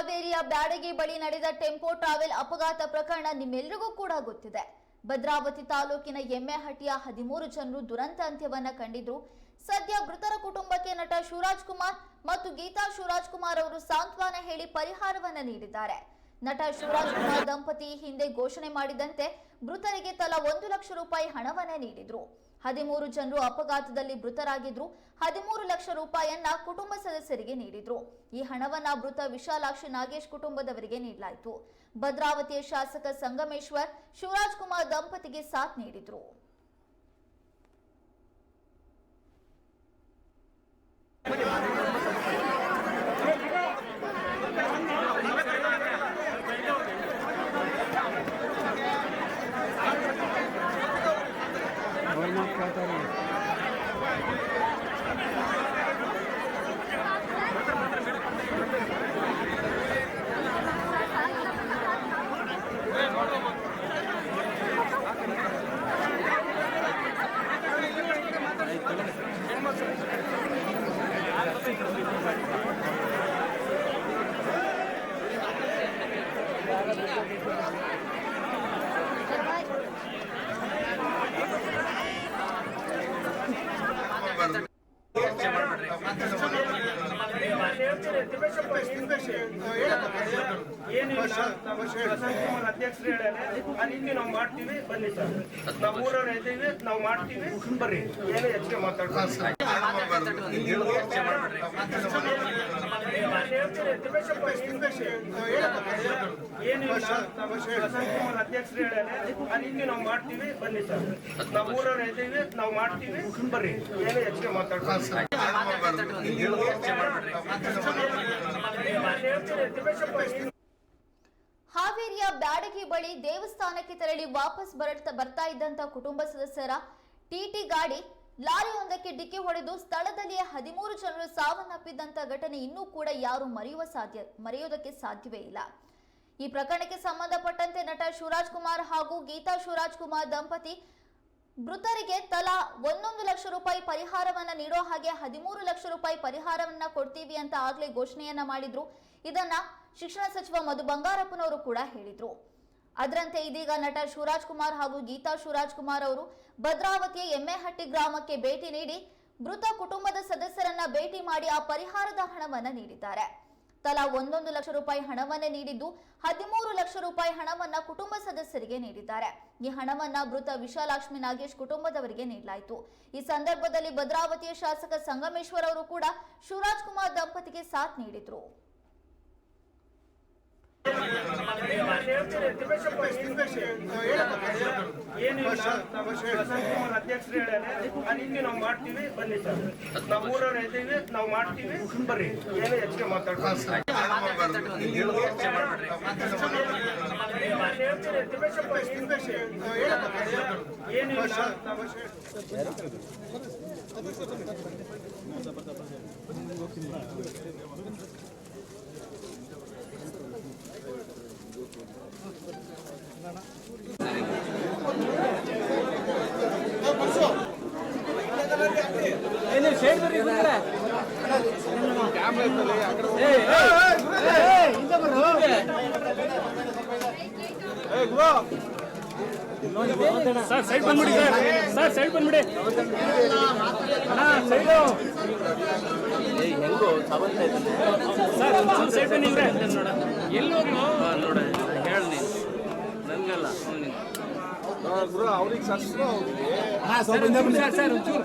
ಹಾವೇರಿಯ ಬ್ಯಾಡಗಿ ಬಳಿ ನಡೆದ ಟೆಂಪೋ ಟ್ರಾವೆಲ್ ಅಪಘಾತ ಪ್ರಕರಣ ನಿಮ್ಮೆಲ್ಲರಿಗೂ ಕೂಡ ಗೊತ್ತಿದೆ. ಭದ್ರಾವತಿ ತಾಲೂಕಿನ ಎಮ್ಮೆಹಟ್ಟಿಯ ಹದಿಮೂರು ಜನರು ದುರಂತ ಅಂತ್ಯವನ್ನ ಕಂಡಿದ್ರು ಸದ್ಯ ಮೃತರ ಕುಟುಂಬಕ್ಕೆ ನಟ ಶಿವರಾಜ್ ಕುಮಾರ್ ಮತ್ತು ಗೀತಾ ಶಿವರಾಜ್ ಕುಮಾರ್ ಅವರು ಸಾಂತ್ವನ ಹೇಳಿ ಪರಿಹಾರವನ್ನ ನೀಡಿದ್ದಾರೆ. ನಟ ಶಿವರಾಜ್ ಕುಮಾರ್ ದಂಪತಿ ಹಿಂದೆ ಘೋಷಣೆ ಮಾಡಿದಂತೆ ಮೃತರಿಗೆ ತಲಾ ಒಂದು ಲಕ್ಷ ರೂಪಾಯಿ ಹಣವನ್ನ ನೀಡಿದ್ರು. ಹದಿಮೂರು ಜನರು ಅಪಘಾತದಲ್ಲಿ ಮೃತರಾಗಿದ್ರು ಹದಿಮೂರು ಲಕ್ಷ ರೂಪಾಯಿಯನ್ನ ಕುಟುಂಬ ಸದಸ್ಯರಿಗೆ ನೀಡಿದ್ರು. ಈ ಹಣವನ್ನ ಮೃತ ವಿಶಾಲಾಕ್ಷಿ ನಾಗೇಶ್ ಕುಟುಂಬದವರಿಗೆ ನೀಡಲಾಯಿತು. ಭದ್ರಾವತಿಯ ಶಾಸಕ ಸಂಗಮೇಶ್ವರ್, ಶಿವರಾಜ್ ಕುಮಾರ್ ದಂಪತಿಗೆ ಸಾಥ್ ನೀಡಿದ್ರು. ಅಧ್ಯಕ್ಷರು ಆ ರೀತಿ ನಾವು ಮಾಡ್ತೀವಿ ಬನ್ನಿ ಸರ್ ನಾವು ಊರವ್ರು ಇದ್ದೀವಿ ನಾವು ಮಾಡ್ತೀವಿ ಬರ್ರಿ ಏನು ಹೆಚ್ಚಿಗೆ ಮಾತಾಡ್ತೀವಿ ಹಾವೇರಿಯ ಬ್ಯಾಡಗಿ ಬಳಿ ದೇವಸ್ಥಾನಕ್ಕೆ ತೆರಳಿ ವಾಪಸ್ ಬರ್ತಾ ಇದ್ದಂತ ಕುಟುಂಬ ಸದಸ್ಯರ ಟಿಟಿ ಗಾಡಿ ಲಾರಿಯೊಂದಕ್ಕೆ ಡಿಕ್ಕಿ ಹೊಡೆದು ಸ್ಥಳದಲ್ಲಿಯೇ ಹದಿಮೂರು ಜನರು ಸಾವನ್ನಪ್ಪಿದ್ದಂತ ಘಟನೆ ಇನ್ನೂ ಕೂಡ ಯಾರು ಮರೆಯುವ ಸಾಧ್ಯ ಮರೆಯುವುದಕ್ಕೆ ಸಾಧ್ಯವೇ ಇಲ್ಲ. ಈ ಪ್ರಕರಣಕ್ಕೆ ಸಂಬಂಧಪಟ್ಟಂತೆ ನಟ ಶಿವರಾಜ್ ಕುಮಾರ್ ಹಾಗೂ ಗೀತಾ ಶಿವರಾಜ್ ಕುಮಾರ್ ದಂಪತಿ ಮೃತರಿಗೆ ತಲಾ ಒಂದೊಂದು ಲಕ್ಷ ರೂಪಾಯಿ ಪರಿಹಾರವನ್ನ ನೀಡೋ ಹಾಗೆ ಹದಿಮೂರು ಲಕ್ಷ ರೂಪಾಯಿ ಪರಿಹಾರವನ್ನ ಕೊಡ್ತೀವಿ ಅಂತ ಆಗ್ಲೇ ಘೋಷಣೆಯನ್ನ ಮಾಡಿದ್ರು. ಇದನ್ನ ಶಿಕ್ಷಣ ಸಚಿವ ಮಧು ಬಂಗಾರಪ್ಪನವರು ಕೂಡ ಹೇಳಿದ್ರು. ಅದರಂತೆ ಇದೀಗ ನಟ ಶಿವರಾಜ್ ಕುಮಾರ್ ಹಾಗೂ ಗೀತಾ ಶಿವರಾಜ್ ಕುಮಾರ್ ಅವರು ಭದ್ರಾವತಿಯ ಎಮ್ಮೆಹಟ್ಟಿ ಗ್ರಾಮಕ್ಕೆ ಭೇಟಿ ನೀಡಿ ಮೃತ ಕುಟುಂಬದ ಸದಸ್ಯರನ್ನ ಭೇಟಿ ಮಾಡಿ ಆ ಪರಿಹಾರದ ಹಣವನ್ನ ನೀಡಿದ್ದಾರೆ. ತಲಾ ಒಂದೊಂದು ಲಕ್ಷ ರೂಪಾಯಿ ಹಣವನ್ನ ನೀಡಿದ್ದು ಹದಿಮೂರು ಲಕ್ಷ ರೂಪಾಯಿ ಹಣವನ್ನ ಕುಟುಂಬ ಸದಸ್ಯರಿಗೆ ನೀಡಿದ್ದಾರೆ. ಈ ಹಣವನ್ನ ಮೃತ ವಿಶಾಲಾಕ್ಷ್ಮಿ ನಾಗೇಶ್ ಕುಟುಂಬದವರಿಗೆ ನೀಡಲಾಯಿತು. ಈ ಸಂದರ್ಭದಲ್ಲಿ ಭದ್ರಾವತಿಯ ಶಾಸಕ ಸಂಗಮೇಶ್ವರ್ ಅವರು ಕೂಡ ಶಿವರಾಜ್ ಕುಮಾರ್ ದಂಪತಿಗೆ ಸಾಥ್ ನೀಡಿದ್ರು. ಅಧ್ಯಕ್ಷರು ಹೇಳಿ ನಾವು ಮಾಡ್ತೀವಿ ಬನ್ನಿ ಸರ್ ನಾವು ಊರವ್ರು ಇದ್ದೀವಿ ನಾವು ಮಾಡ್ತೀವಿ ಬರ್ರಿ ಏನು ಹೆಚ್ಚಿಗೆ ಮಾತಾಡ್ತೀವಿ ಏನಿಲ್ಲ ಸರ್ ಸೈಡ್ ಬಂದ್ಬಿಡಿ ಸರ್. ಸರ್ ಸೈಡ್ ಬಂದ್ಬಿಡಿ. ಅಣ್ಣ ಸೈಡು. ಸರ್ ಒಂಚೂರು ಸೈಡ್ ಬನ್ನಿ ಇವ್ರೆ. ಎಲ್ಲಿ ಹೋಗ್ಲು ನೋಡ ಹೇಳ ನೀನು ಅವ್ರಿಗೆ ಸರ್ ಸರ್ ಸರ್ ಒಂಚೂರು.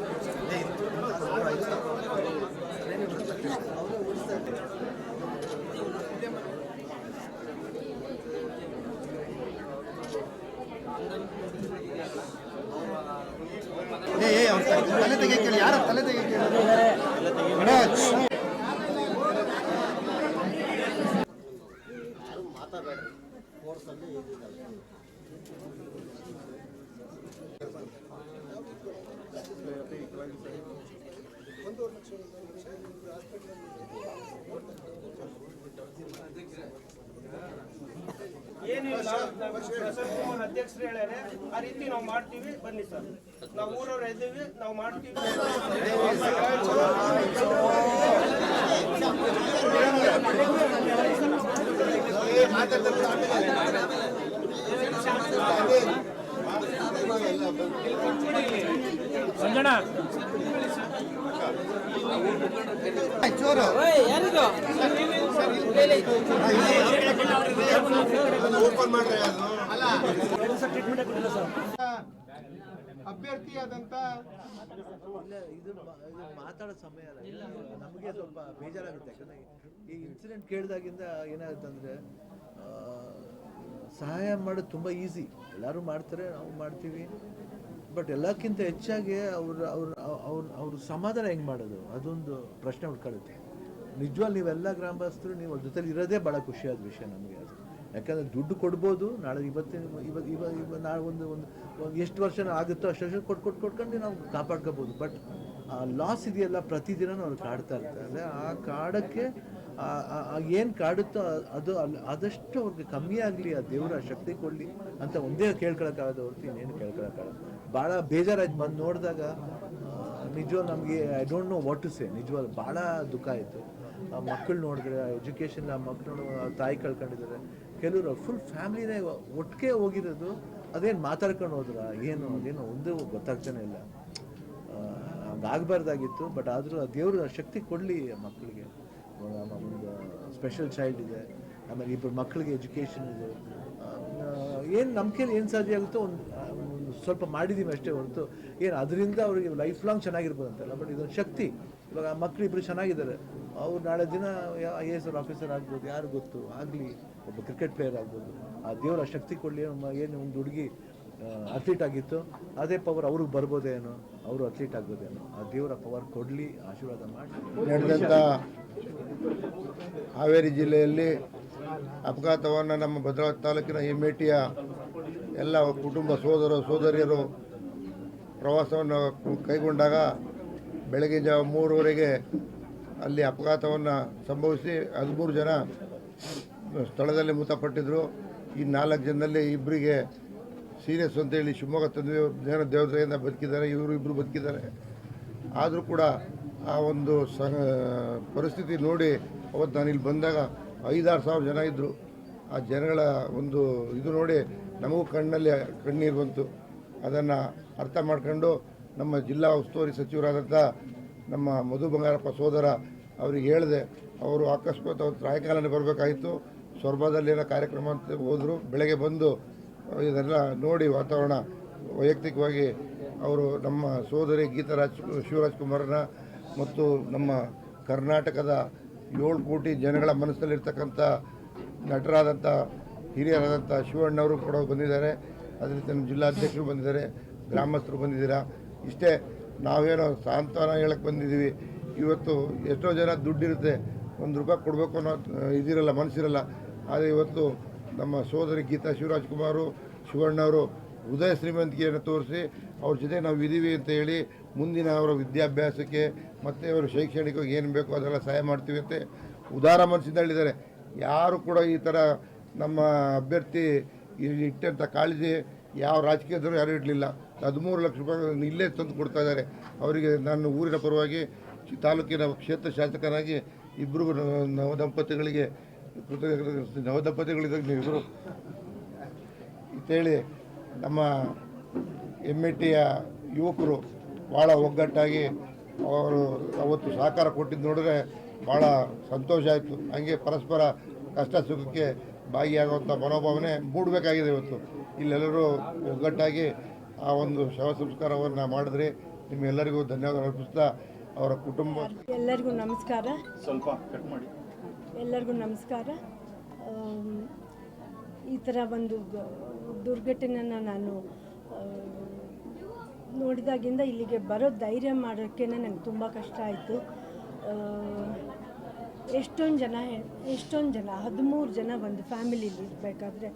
ಏನಿಲ್ಲ ಅಧ್ಯಕ್ಷರು ಹೇಳ್ಯಾರೆ ಆ ರೀತಿ ನಾವು ಮಾಡ್ತೀವಿ ಬನ್ನಿ ಸರ್. ನಾವು ಊರವ್ರು ಇದ್ದೀವಿ ನಾವು ಮಾಡ್ತೀವಿ. ಸಂಜಣ ಚೋರು ಓಪನ್ ಮಾಡ್ರಿ ಅದು ಅಭ್ಯರ್ಥಿಯಾದಂತ ಇದು ಮಾತಾಡೋ ಸಮಯ ಅಲ್ಲ ನಮಗೆ ಸ್ವಲ್ಪ ಬೇಜಾರಾಗುತ್ತೆ. ಯಾಕಂದ್ರೆ ಈ ಇನ್ಸಿಡೆಂಟ್ ಕೇಳಿದಾಗಿಂದ ಏನಾಗುತ್ತಂದ್ರೆ ಆ, ಸಹಾಯ ಮಾಡೋದು ತುಂಬ ಈಸಿ. ಎಲ್ಲರೂ ಮಾಡ್ತಾರೆ, ನಾವು ಮಾಡ್ತೀವಿ. ಬಟ್ ಎಲ್ಲಕ್ಕಿಂತ ಹೆಚ್ಚಾಗಿ ಅವ್ರ ಅವ್ರ ಅವ್ರ ಅವ್ರ ಸಮಾಧಾನ ಹೆಂಗೆ ಮಾಡೋದು? ಅದೊಂದು ಪ್ರಶ್ನೆ ಉಳ್ಕೊಳ್ಳುತ್ತೆ. ನಿಜವಾಗಿ ನೀವೆಲ್ಲ ಗ್ರಾಮಸ್ಥರು, ನೀವು ಅವ್ರ ಜೊತೆಲಿ ಇರೋದೇ ಭಾಳ ಖುಷಿಯಾದ ವಿಷಯ ನಮಗೆ ಅದು. ಯಾಕಂದರೆ ದುಡ್ಡು ಕೊಡ್ಬೋದು, ನಾಳೆ ಇವತ್ತಿನ ಇವಾಗ ಇವಾಗ ಇವಾಗ ನಾಳೆ ಒಂದು ಒಂದು ಎಷ್ಟು ವರ್ಷ ಆಗುತ್ತೋ ಅಷ್ಟು ವರ್ಷ ಕೊಟ್ಟು ಕೊಟ್ಟು ಕೊಟ್ಕೊಂಡು ನಾವು ಕಾಪಾಡ್ಕೋಬೋದು. ಬಟ್ ಆ ಲಾಸ್ ಇದೆಯಲ್ಲ ಪ್ರತಿದಿನ ಅವ್ರು ಕಾಡ್ತಾ ಇರ್ತಾರೆ. ಆ ಕಾಡಕ್ಕೆ ಏನು ಕಾಡುತ್ತೋ ಅದು ಅಲ್ಲಿ ಆದಷ್ಟು ಅವ್ರಿಗೆ ಕಮ್ಮಿ ಆಗಲಿ, ಆ ದೇವರ ಶಕ್ತಿ ಕೊಡಲಿ ಅಂತ ಒಂದೇ ಕೇಳ್ಕೊಳಕ್ಕಾಗದ ಹೊರತು ಇನ್ನೇನು ಕೇಳ್ಕೊಳಕ್ಕಾಗಲ್ಲ. ಭಾಳ ಬೇಜಾರಾಯ್ತು. ಬಂದು ನೋಡಿದಾಗ ನಿಜವಾಗ ನಮಗೆ I don't know what to say ನಿಜವಾಗ ಭಾಳ ದುಃಖ ಆಯಿತು. ಆ ಮಕ್ಕಳು ನೋಡಿದ್ರೆ ಎಜುಕೇಷನ್ ಆ ಮಕ್ಕಳು ತಾಯಿ ಕಳ್ಕೊಂಡಿದ್ದಾರೆ. ಕೆಲವರು ಫುಲ್ ಫ್ಯಾಮಿಲಿನೇ ಒಟ್ಟಿಗೆ ಹೋಗಿರೋದು, ಅದೇನು ಮಾತಾಡ್ಕೊಂಡು ಹೋದ್ರ, ಏನು, ಅದೇನು ಒಂದೇ ಗೊತ್ತಾಗ್ತಾನೆ ಇಲ್ಲ. ಹಂಗಾಗಬಾರ್ದಾಗಿತ್ತು ಬಟ್ ಆದರೂ ಆ ದೇವರು ಶಕ್ತಿ ಕೊಡಲಿ ಮಕ್ಕಳಿಗೆ ಸ್ಪೆಷಲ್ ಚೈಲ್ಡ್ ಇದೆ. ಆಮೇಲೆ ಇಬ್ಬರು ಮಕ್ಕಳಿಗೆ ಎಜುಕೇಷನ್ ಇದೆ. ಏನು ನಮ್ಮ ಏನು ಸಾಧ್ಯ ಆಗುತ್ತೋ ಒಂದು ಸ್ವಲ್ಪ ಮಾಡಿದ್ದೀವಿ ಅಷ್ಟೇ ಹೊರತು. ಏನು ಅದರಿಂದ ಅವರಿಗೆ ಲೈಫ್ ಲಾಂಗ್ ಚೆನ್ನಾಗಿರ್ಬೋದು ಅಂತಲ್ಲ ಬಟ್ ಇದೊಂದು ಶಕ್ತಿ. ಇವಾಗ ಆ ಮಕ್ಕಳು ಇಬ್ಬರು ಚೆನ್ನಾಗಿದ್ದಾರೆ. ಅವ್ರು ನಾಳೆ ದಿನ ಐ ಎ ಎಸ್ ಆಫೀಸರ್ ಆಗ್ಬೋದು, ಯಾರು ಗೊತ್ತು? ಆಗಲಿ, ಒಬ್ಬ ಕ್ರಿಕೆಟ್ ಪ್ಲೇಯರ್ ಆಗ್ಬೋದು. ಆ ದೇವರ ಶಕ್ತಿ ಕೊಡಲಿ ಏನು ಒಂದು ಹುಡುಗಿ ಅಥ್ಲೀಟ್ ಆಗಿತ್ತು, ಅದೇ ಪವರ್ ಅವ್ರಿಗೆ ಬರ್ಬೋದೇನೋ ಅವರು ಅಥ್ಲೀಟ್ ಆಗ್ಬೋದೇನೋ ಆ ದೇವರ ಪವರ್ ಕೊಡಲಿ, ಆಶೀರ್ವಾದ ಮಾಡಿ. ಹಾವೇರಿ ಜಿಲ್ಲೆಯಲ್ಲಿ ಅಪಘಾತವನ್ನು ನಮ್ಮ ಭದ್ರಾವತಿ ತಾಲೂಕಿನ ಹೆಮ್ಮೇಟಿಯ ಎಲ್ಲ ಕುಟುಂಬ ಸೋದರ ಸೋದರಿಯರು ಪ್ರವಾಸವನ್ನು ಕೈಗೊಂಡಾಗ ಬೆಳಗ್ಗೆ ಜಾವ ಮೂರುವರೆಗೆ ಅಲ್ಲಿ ಅಪಘಾತವನ್ನು ಸಂಭವಿಸಿ ಹದಿಮೂರು ಜನ ಸ್ಥಳದಲ್ಲಿ ಮೃತಪಟ್ಟಿದ್ದರು ಈ ನಾಲ್ಕು ಜನದಲ್ಲಿ ಇಬ್ಬರಿಗೆ ಸೀರಿಯಸ್ ಅಂತೇಳಿ ಶಿವಮೊಗ್ಗ ತಂದೆ ದೇವತೆಯಿಂದ ಬದುಕಿದ್ದಾರೆ, ಇವರು ಇಬ್ಬರು ಬದುಕಿದ್ದಾರೆ. ಆದರೂ ಕೂಡ ಆ ಒಂದು ಸ ಪರಿಸ್ಥಿತಿ ನೋಡಿ, ಅವತ್ತು ನಾನು ಇಲ್ಲಿ ಬಂದಾಗ ಐದಾರು ಸಾವಿರ ಜನ ಇದ್ದರು ಆ ಜನಗಳ ಒಂದು ಇದು ನೋಡಿ ನಮಗೂ ಕಣ್ಣಲ್ಲಿ ಕಣ್ಣೀರು ಬಂತು. ಅದನ್ನು ಅರ್ಥ ಮಾಡ್ಕೊಂಡು ನಮ್ಮ ಜಿಲ್ಲಾ ಉಸ್ತುವಾರಿ ಸಚಿವರಾದಂಥ ನಮ್ಮ ಮಧು ಬಂಗಾರಪ್ಪ ಸೋದರ ಅವ್ರಿಗೆ ಹೇಳಿದೆ, ಅವರು ಅಕಸ್ಮಾತ್ ಅವ್ರು ಸಾಯಂಕಾಲನೇ ಸೊರಬದಲ್ಲಿ ಏನೋ ಕಾರ್ಯಕ್ರಮ ಅಂತ ಹೋದರು, ಬೆಳಗ್ಗೆ ಬಂದು ಇದೆಲ್ಲ ನೋಡಿ ವಾತಾವರಣ ವೈಯಕ್ತಿಕವಾಗಿ ಅವರು ನಮ್ಮ ಸೋದರಿ ಗೀತಾರಾಜ್ ಶಿವರಾಜ್ ಕುಮಾರನ ಮತ್ತು ನಮ್ಮ ಕರ್ನಾಟಕದ ಏಳು ಕೋಟಿ ಜನಗಳ ಮನಸ್ಸಲ್ಲಿರ್ತಕ್ಕಂಥ ನಟರಾದಂಥ ಹಿರಿಯರಾದಂಥ ಶಿವಣ್ಣವರು ಕೂಡ ಬಂದಿದ್ದಾರೆ. ಅದೇ ರೀತಿ ನಮ್ಮ ಜಿಲ್ಲಾಧ್ಯಕ್ಷರು ಬಂದಿದ್ದಾರೆ, ಗ್ರಾಮಸ್ಥರು ಬಂದಿದ್ದೀರಾ? ಇಷ್ಟೇ ನಾವೇನೋ ಸಾಂತ್ವನ ಹೇಳಕ್ಕೆ ಬಂದಿದ್ದೀವಿ. ಇವತ್ತು ಎಷ್ಟೋ ಜನ ದುಡ್ಡಿರುತ್ತೆ, ಒಂದು ರೂಪಾಯಿ ಕೊಡಬೇಕು ಅನ್ನೋ ಇದಿರಲ್ಲ, ಮನಸ್ಸಿರಲ್ಲ. ಆದರೆ ಇವತ್ತು ನಮ್ಮ ಸೋದರಿ ಗೀತಾ ಶಿವರಾಜ್ ಕುಮಾರು ಶಿವಣ್ಣವರು ಹೃದಯ ಶ್ರೀಮಂತಿಕೆಯನ್ನು ತೋರಿಸಿ ಅವ್ರ ಜೊತೆ ನಾವು ಇದ್ದೀವಿ ಅಂತ ಹೇಳಿ ಮುಂದಿನ ಅವರ ವಿದ್ಯಾಭ್ಯಾಸಕ್ಕೆ ಮತ್ತು ಅವರು ಶೈಕ್ಷಣಿಕವಾಗಿ ಏನು ಬೇಕೋ ಅದೆಲ್ಲ ಸಹಾಯ ಮಾಡ್ತೀವಿ ಅಂತ ಉದಾರ ಮನಸ್ಸಿಂದ ಹೇಳಿದ್ದಾರೆ. ಯಾರು ಕೂಡ ಈ ಥರ ನಮ್ಮ ಅಭ್ಯರ್ಥಿ ಇಲ್ಲಿ ಇಟ್ಟಂಥ ಕಾಳಜಿ ಯಾವ ರಾಜಕೀಯದವರು ಯಾರೂ ಇಡಲಿಲ್ಲ ಹದಿಮೂರು ಲಕ್ಷ ರೂಪಾಯಿ ಇಲ್ಲೇ ತಂದು ಕೊಡ್ತಾ ಇದ್ದಾರೆ. ಅವರಿಗೆ ನಾನು ಊರಿನ ಪರವಾಗಿ ತಾಲೂಕಿನ ಕ್ಷೇತ್ರ ಶಾಸಕನಾಗಿ ಇಬ್ಬರಿಗೂ ನವ ದಂಪತಿಗಳಿಗೆ ನವ ದಂಪತಿಗಳಿಗಾಗಿ ನೀವಿಬ್ಬರು ಅಂತೇಳಿ ನಮ್ಮ ಎಂ ಎ ಟಿಯ ಯುವಕರು ಭಾಳ ಒಗ್ಗಟ್ಟಾಗಿ ಅವರು ಅವತ್ತು ಸಹಕಾರ ಕೊಟ್ಟಿದ್ದು ನೋಡಿದ್ರೆ ಭಾಳ ಸಂತೋಷ ಆಯಿತು. ಹಂಗೆ ಪರಸ್ಪರ ಕಷ್ಟ ಸುಖಕ್ಕೆ ಭಾಗಿಯಾಗುವಂಥ ಮನೋಭಾವನೆ ಮೂಡಬೇಕಾಗಿದೆ ಇವತ್ತು. ಇಲ್ಲೆಲ್ಲರೂ ಒಗ್ಗಟ್ಟಾಗಿ ಆ ಒಂದು ಶವ ಸಂಸ್ಕಾರವನ್ನು ಮಾಡಿದ್ರಿ ನಿಮ್ಮೆಲ್ಲರಿಗೂ ಧನ್ಯವಾದ ಅರ್ಪಿಸ್ತಾ ಅವರ ಕುಟುಂಬ ಎಲ್ಲರಿಗೂ ನಮಸ್ಕಾರ. ಸ್ವಲ್ಪ ಕಟ್ ಮಾಡಿ. ಎಲ್ಲರಿಗೂ ನಮಸ್ಕಾರ. ಈ ಥರ ಒಂದು ದುರ್ಘಟನೆಯನ್ನು ದುರ್ಘಟನೆನ ನಾನು ನೋಡಿದಾಗಿಂದ ಇಲ್ಲಿಗೆ ಬರೋ ಧೈರ್ಯ ಮಾಡೋಕ್ಕೆ ನನಗೆ ತುಂಬ ಕಷ್ಟ ಆಯಿತು. ಎಷ್ಟೊಂದು ಜನ ಎಷ್ಟೊಂದು ಜನ, ಹದಿಮೂರು ಜನ ಒಂದು ಫ್ಯಾಮಿಲಿಲಿ ಇರಬೇಕಾದ್ರೆ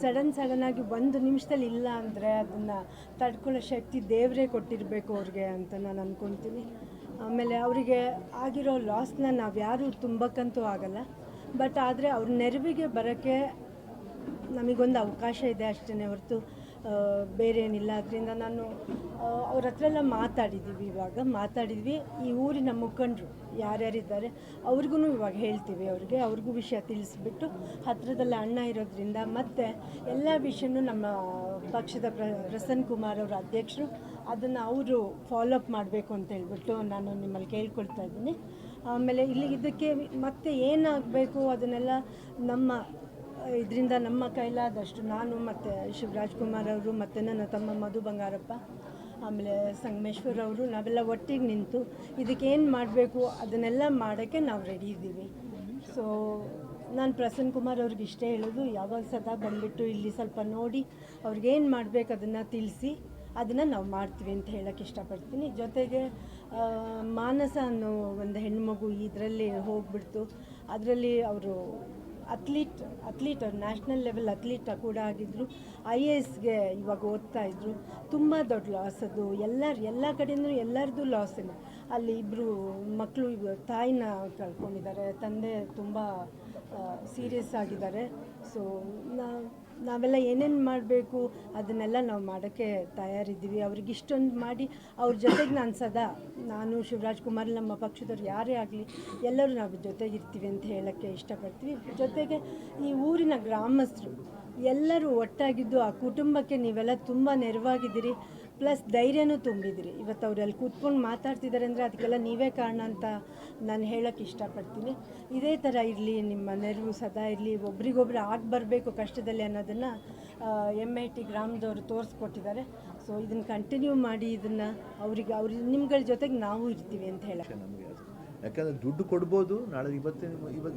ಸಡನ್ ಸಡನ್ನಾಗಿ ಒಂದು ನಿಮಿಷದಲ್ಲಿ ಇಲ್ಲ ಅಂದರೆ ಅದನ್ನು ತಡ್ಕೊಳ್ಳೋ ಶಕ್ತಿ ದೇವರೇ ಕೊಟ್ಟಿರಬೇಕು ಅವ್ರಿಗೆ ಅಂತ ನಾನು ಅಂದ್ಕೊತೀನಿ ಆಮೇಲೆ ಅವರಿಗೆ ಆಗಿರೋ ಲಾಸ್ನ ನಾವು ಯಾರೂ ತುಂಬಕ್ಕಂತೂ ಆಗಲ್ಲ. ಬಟ್ ಆದರೆ ಅವ್ರ ನೆರವಿಗೆ ಬರೋಕ್ಕೆ ನಮಗೊಂದು ಅವಕಾಶ ಇದೆ ಅಷ್ಟೇ ಹೊರತು. ಬೇರೆ ಏನಿಲ್ಲ ಅದರಿಂದ ನಾನು ಅವ್ರ ಹತ್ರ ಎಲ್ಲ ಮಾತಾಡಿದ್ದೀವಿ ಇವಾಗ. ಮಾತಾಡಿದ್ವಿ. ಈ ಊರಿನ ಮುಖಂಡರು ಯಾರ್ಯಾರಿದ್ದಾರೆ ಅವ್ರಿಗೂ ಇವಾಗ ಹೇಳ್ತೀವಿ ಅವ್ರಿಗೆ. ಅವ್ರಿಗೂ ವಿಷಯ ತಿಳಿಸ್ಬಿಟ್ಟು ಹತ್ರದಲ್ಲಿ ಅಣ್ಣ ಇರೋದ್ರಿಂದ ಮತ್ತು ಎಲ್ಲ ವಿಷಯನೂ ನಮ್ಮ ಪಕ್ಷದ ಪ್ರ, ಪ್ರಸನ್ನ ಕುಮಾರ್ ಅವರ ಅಧ್ಯಕ್ಷರು ಅದನ್ನು ಅವರು ಫಾಲೋಅಪ್ ಮಾಡಬೇಕು ಅಂತ ಹೇಳ್ಬಿಟ್ಟು ನಾನು ನಿಮ್ಮಲ್ಲಿ ಕೇಳ್ಕೊಳ್ತಾ ಇದ್ದೀನಿ. ಆಮೇಲೆ ಇಲ್ಲಿ ಇದಕ್ಕೆ ಮತ್ತೆ ಏನಾಗಬೇಕು ಅದನ್ನೆಲ್ಲ ನಮ್ಮ ಇದರಿಂದ ನಮ್ಮ ಕೈಲಾದಷ್ಟು ನಾನು ಮತ್ತು ಶಿವರಾಜ್ ಕುಮಾರ್ ಅವರು ಮತ್ತು ನನ್ನ ತಮ್ಮ ಮಧು ಬಂಗಾರಪ್ಪ, ಆಮೇಲೆ ಸಂಗಮೇಶ್ವರ್ ಅವರು, ನಾವೆಲ್ಲ ಒಟ್ಟಿಗೆ ನಿಂತು ಇದಕ್ಕೇನು ಮಾಡಬೇಕು ಅದನ್ನೆಲ್ಲ ಮಾಡೋಕ್ಕೆ ನಾವು ರೆಡಿ ಇದ್ದೀವಿ. ಸೊ ನಾನು ಪ್ರಸನ್ನ ಕುಮಾರ್ ಅವ್ರಿಗೆ ಇಷ್ಟೇ ಹೇಳೋದು, ಯಾವಾಗ ಸದಾ ಬಂದುಬಿಟ್ಟು ಇಲ್ಲಿ ಸ್ವಲ್ಪ ನೋಡಿ ಅವ್ರಿಗೇನು ಮಾಡಬೇಕು ಅದನ್ನು ತಿಳಿಸಿ ಅದನ್ನು ನಾವು ಮಾಡ್ತೀವಿ ಅಂತ ಹೇಳೋಕ್ಕೆ ಇಷ್ಟಪಡ್ತೀನಿ. ಜೊತೆಗೆ ಮಾನಸ ಅನ್ನೋ ಒಂದು ಹೆಣ್ಮಗು ಇದರಲ್ಲಿ ಹೋಗ್ಬಿಡ್ತು. ಅದರಲ್ಲಿ ಅವರು athlete athlete, national level athlete ಕೂಡ ಆಗಿದ್ದರು ಐ ಎ ಎಸ್ಗೆ ಇವಾಗ ಓದ್ತಾ ಇದ್ದರು ತುಂಬ ದೊಡ್ಡ ಲಾಸ್ ಅದು. ಎಲ್ಲರ, ಎಲ್ಲ ಕಡೆಯಿಂದ ಎಲ್ಲರದ್ದು ಲಾಸೇನೆ ಅಲ್ಲಿ ಇಬ್ಬರು ಮಕ್ಕಳು ತಾಯಿನ ಕಳ್ಕೊಂಡಿದ್ದಾರೆ. ತಂದೆ ತುಂಬ ಸೀರಿಯಸ್ ಆಗಿದ್ದಾರೆ. ಸೊ ನಾವೆಲ್ಲ ಏನೇನು ಮಾಡಬೇಕು ಅದನ್ನೆಲ್ಲ ನಾವು ಮಾಡೋಕ್ಕೆ ತಯಾರಿದ್ದೀವಿ. ಅವ್ರಿಗೆ ಇಷ್ಟೊಂದು ಮಾಡಿ ಅವ್ರ ಜೊತೆಗೆ ನಾನು ಸದಾ, ನಾನು ಶಿವರಾಜ್ ಕುಮಾರ್, ನಮ್ಮ ಪಕ್ಷದವ್ರು ಯಾರೇ ಆಗಲಿ, ಎಲ್ಲರೂ ನಾವು ಜೊತೆಗಿರ್ತೀವಿ ಅಂತ ಹೇಳೋಕ್ಕೆ ಇಷ್ಟಪಡ್ತೀವಿ. ಜೊತೆಗೆ ಈ ಊರಿನ ಗ್ರಾಮಸ್ಥರು ಎಲ್ಲರೂ ಒಟ್ಟಾಗಿದ್ದು ಆ ಕುಟುಂಬಕ್ಕೆ ನೀವೆಲ್ಲ ತುಂಬ ನೆರವಾಗಿದ್ದೀರಿ. ಪ್ಲಸ್ ಧೈರ್ಯನೂ ತುಂಬಿದ್ರಿ. ಇವತ್ತು ಅವ್ರು ಅಲ್ಲಿ ಕೂತ್ಕೊಂಡು ಮಾತಾಡ್ತಿದ್ದಾರೆ ಅಂದರೆ ಅದಕ್ಕೆಲ್ಲ ನೀವೇ ಕಾರಣ ಅಂತ ನಾನು ಹೇಳೋಕ್ಕೆ ಇಷ್ಟಪಡ್ತೀನಿ. ಇದೇ ಥರ ಇರಲಿ, ನಿಮ್ಮ ನೆರವು ಸದಾ ಇರಲಿ, ಒಬ್ರಿಗೊಬ್ರು ಆಗಿ ಬರಬೇಕು ಕಷ್ಟದಲ್ಲಿ ಅನ್ನೋದನ್ನು ಎಂ ಐ ಟಿ ಗ್ರಾಮದವರು ತೋರಿಸ್ಕೊಟ್ಟಿದ್ದಾರೆ. ಸೊ ಇದನ್ನು ಕಂಟಿನ್ಯೂ ಮಾಡಿ ಇದನ್ನು ಅವ್ರಿಗೆ, ಅವ್ರ, ನಿಮ್ಗಳ ಜೊತೆಗೆ ನಾವು ಇರ್ತೀವಿ ಅಂತ ಹೇಳಿ ಯಾಕಂದರೆ ದುಡ್ಡು ಕೊಡ್ಬೋದು, ನಾಳೆ ಇವತ್ತಿನ ಇವತ್ತು